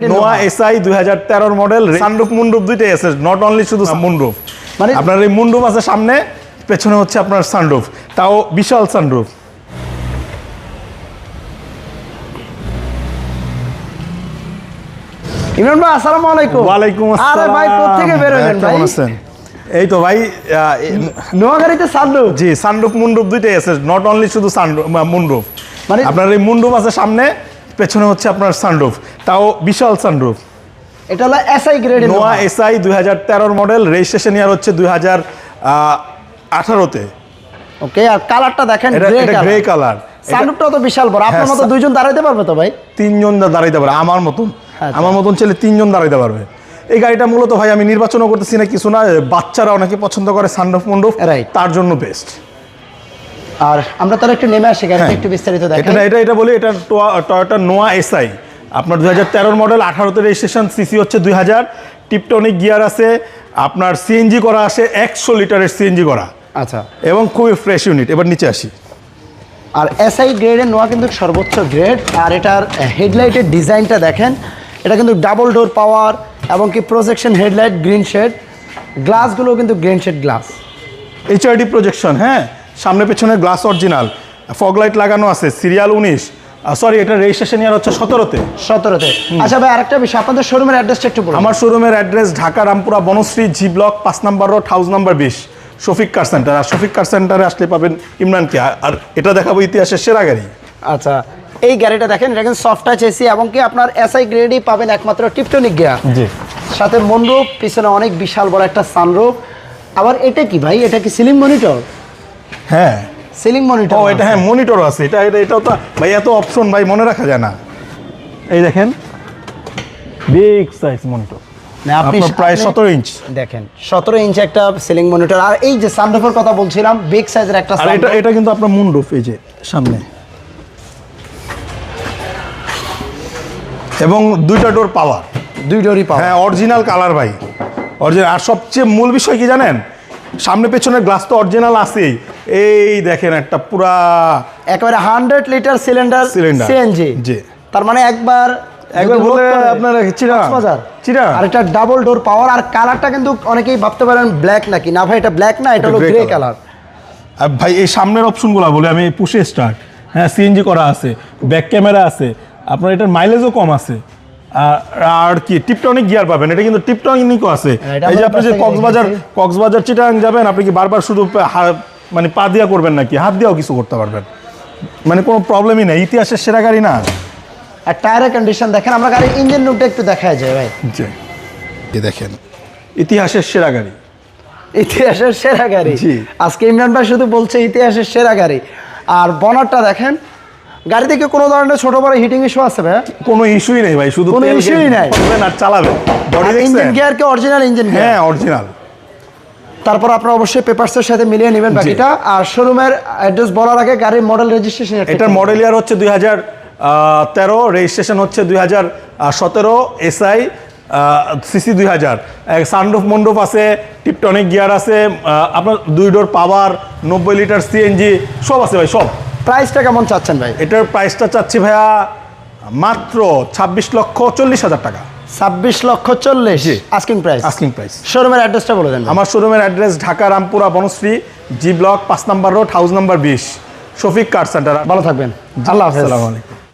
নোয়া এসআই দুই হাজার তেরোর মডেল সানরুফ মুন্ডুপ দুইটাই আছে নট অনলি শুধু মুন্ডুপ মানে- আপনার এই মুন্ডুপ আছে সামনে পেছনে হচ্ছে আপনার সানরুফ তাও বিশাল সানরুফ ইমরান ভাই আসসালামু আলাইকুম। ওয়ালাইকুম আরে আসসালাম। ভাই কোথেকে বেরোলেন হ্যাঁ, ভাই কেমন আছেন? এই তো ভাই নোয়াখালীতে সাদলু জি সানরুফ মুন্ডুপ দুইটাই আছে নট অনলি শুধু সানরুফ মুন্ডুপ মানে- আপনার এই মুন্ডুপ আছে সামনে পেছনে হচ্ছে আপনার সানরুফ তাও বিশাল সানরুফ এটা হলো এসআই গ্রেড নোয়া এসআই দুই হাজার তেরোর মডেল রেজিস্ট্রেশন ইয়ার হচ্ছে দুই হাজার আঠারোতে। ওকে আর কালারটা দেখেন গ্রে কালার সানরুফটা তো বিশাল বড়। আপনার হ্যাঁ, মতো দুইজন দাঁড়াইতে পারবে তো ভাই? তিনজন দাঁড়াইতে পারে আমার মতন। আচ্ছা। আমার মতন ছেলে তিনজন দাঁড়াইতে পারবে। এই গাড়িটা মূলত ভাই আমি নির্বাচনও করতেছি না কিছু না বাচ্চারা অনেকে পছন্দ করে সানরুফ মন্ডপ. তার জন্য বেস্ট আর আমরা তাহলে একটু নেমে আসি গাড়িটা একটু বিস্তারিত এটা দেখেন এটা এটা বলি এটা টয়োটা নোয়া এসআই আপনার দুই হাজার মডেল আঠারোতে রেজিস্ট্রেশন সিসি হচ্ছে দুই হাজার। টিপটনিক গিয়ার আছে আপনার সিএনজি করা আছে একশো লিটারের সিএনজি করা। আচ্ছা। এবং খুবই ফ্রেশ ইউনিট এবার নিচে আসি। আর এসআই গ্রেডের নোয়া কিন্তু সর্বোচ্চ গ্রেড আর এটার হেডলাইটের ডিজাইনটা দেখেন এটা কিন্তু ডাবল ডোর পাওয়ার এবং কি প্রজেকশন হেডলাইট গ্রিন শেড গ্লাসগুলো কিন্তু green shade glass HRD projection হ্যাঁ সামনে পেছনে গ্লাস অরিজিনাল ফগ লাইট লাগানো আছে সিরিয়াল উনিশ সরি এটা রেজিস্ট্রেশন ইয়ার হচ্ছে সতেরোতে। সতেরোতে। আচ্ছা ভাই আরেকটা বিষয় আপনাদের শোরুমের অ্যাড্রেসটা একটু বলুন। আমার শোরুমের address Dhaka Rampura Banasree G block পাঁচ নাম্বার রোড হাউস নাম্বার বিশ শফিক কার সেন্টার আর শফিক কার সেন্টারে আসলে পাবেন ইমরানকে আর- আর এটা দেখাবো ইতিহাসের সেরা গাড়ি। আচ্ছা এই গাড়িটা দেখেন এটা কিন্তু সফট টাচ এসি এবং কি আপনার এসআই গ্রেডই পাবেন একমাত্র টিপটনিক গিয়ার জি। সাথে মনরূপ পিছনে অনেক বিশাল বড় একটা সানরূপ আবার এটা কি ভাই? এটা কি সিলিং মনিটর হ্যাঁ। সিলিং মনিটর ও এটা হ্যাঁ মনিটর আছে। এটা এটা এটাও তো ভাই এত অপশন ভাই মনে রাখা যায় না। এই দেখেন বিগ সাইজ মনিটর না, আপনি প্রায় সতেরো ইঞ্চ দেখেন সতেরো ইঞ্চ একটা সিলিং মনিটর আর এই যে সানরুফের কথা বলছিলাম বিগ সাইজের একটা আর এটা এটা কিন্তু আপনার এই যে সামনে। এবং দুইটা ডোর পাওয়ার দুই ডোরি পাওয়া হ্যাঁ অরিজিনাল কালার ভাই। অরিজিনাল আর সবচেয়ে মূল বিষয় কি জানেন? সামনে পেছনের গ্লাস তো অরিজিনাল আছেই। এই দেখেন একটা পুরা একেবারে hundred litre cylinder Cylinder, CNG জি। তার মানে একবার একবার বলে আপনার চিরা? কক্সবাজার। চিরা? আর এটা ডাবল ডোর পাওয়ার আর কালারটা কিন্তু অনেকেই ভাবতে পারেন ব্ল্যাক নাকি। না ভাই এটা ব্ল্যাক না এটা হলো গ্রে কালার আর ভাই এই সামনের অপশনগুলো বলে আমি পুষে স্টার্ট হ্যাঁ সিএনজি করা আছে ব্যাক ক্যামেরা আছে। আপনার এটার মাইলেজও কম আছে। আর- কি টিপটনিক গিয়ার পাবেন। এটা কিন্তু টিপটনিকও আছে। হ্যাঁ, এই যে আপনি যে কক্সবাজার কক্সবাজার চিটাং যাবেন আপনি কি বারবার শুধু মানে পা দিয়া করবেন নাকি? হাত দিয়েও কিছু করতে পারবেন। মানে কোনো প্রবলেমই নেই। ইতিহাসের সেরা গাড়ি না। আর টায়ারের কন্ডিশন দেখেন আমরা গাড়ির ইঞ্জিন রুমটা একটু দেখা যায় ভাই। জি। দেখেন। ইতিহাসের সেরা গাড়ি। ইতিহাসের সেরা গাড়ি। জি। আজকে ইমরান ভাই শুধু বলছে ইতিহাসের সেরা গাড়ি। আর বনারটা দেখেন গাড়ি থেকে কোনো ধরনের ছোট বড় হিটিং ইস্যু আছে ভাই কোনো ইস্যুই নেই ভাই শুধু কোনো ইস্যুই নাই। আর চালাবেন। বডি ইঞ্জিন গিয়ার কি অরিজিনাল ইঞ্জিন হ্যাঁ অরিজিনাল তারপর আপনারা অবশ্যই পেপারসের সাথে মিলিয়ে নেবেন বাকিটা। আর শোরুমের অ্যাড্রেস বলার আগে গাড়ির মডেল রেজিস্ট্রেশন এটার মডেল ইয়ার হচ্ছে দুই হাজার তেরো রেজিস্ট্রেশন হচ্ছে দুই হাজার সতেরো এসআই সিসি দুই হাজার। সানরুফ মন্ডপ আছে টিপটনিক গিয়ার আছে আপনার দুই ডোর পাওয়ার নব্বই লিটার সিএনজি সব আছে ভাই সব। প্রাইসটা কেমন চাচ্ছেন ভাই? এটার প্রাইসটা চাচ্ছি ভাইয়া মাত্র ছাব্বিশ লক্ষ চল্লিশ হাজার টাকা। ছাব্বিশ লক্ষ চল্লিশ। আস্কিং প্রাইস আস্কিং প্রাইস শোরুমের অ্যাড্রেসটা বলে দেন আমার শোরুমের address Dhaka Rampura Banasree G block পাঁচ নাম্বার রোড হাউস নাম্বার বিশ। শফিক কার সেন্টার ভালো থাকবেন। আল্লাহ হাফেজ। আলাইকুম।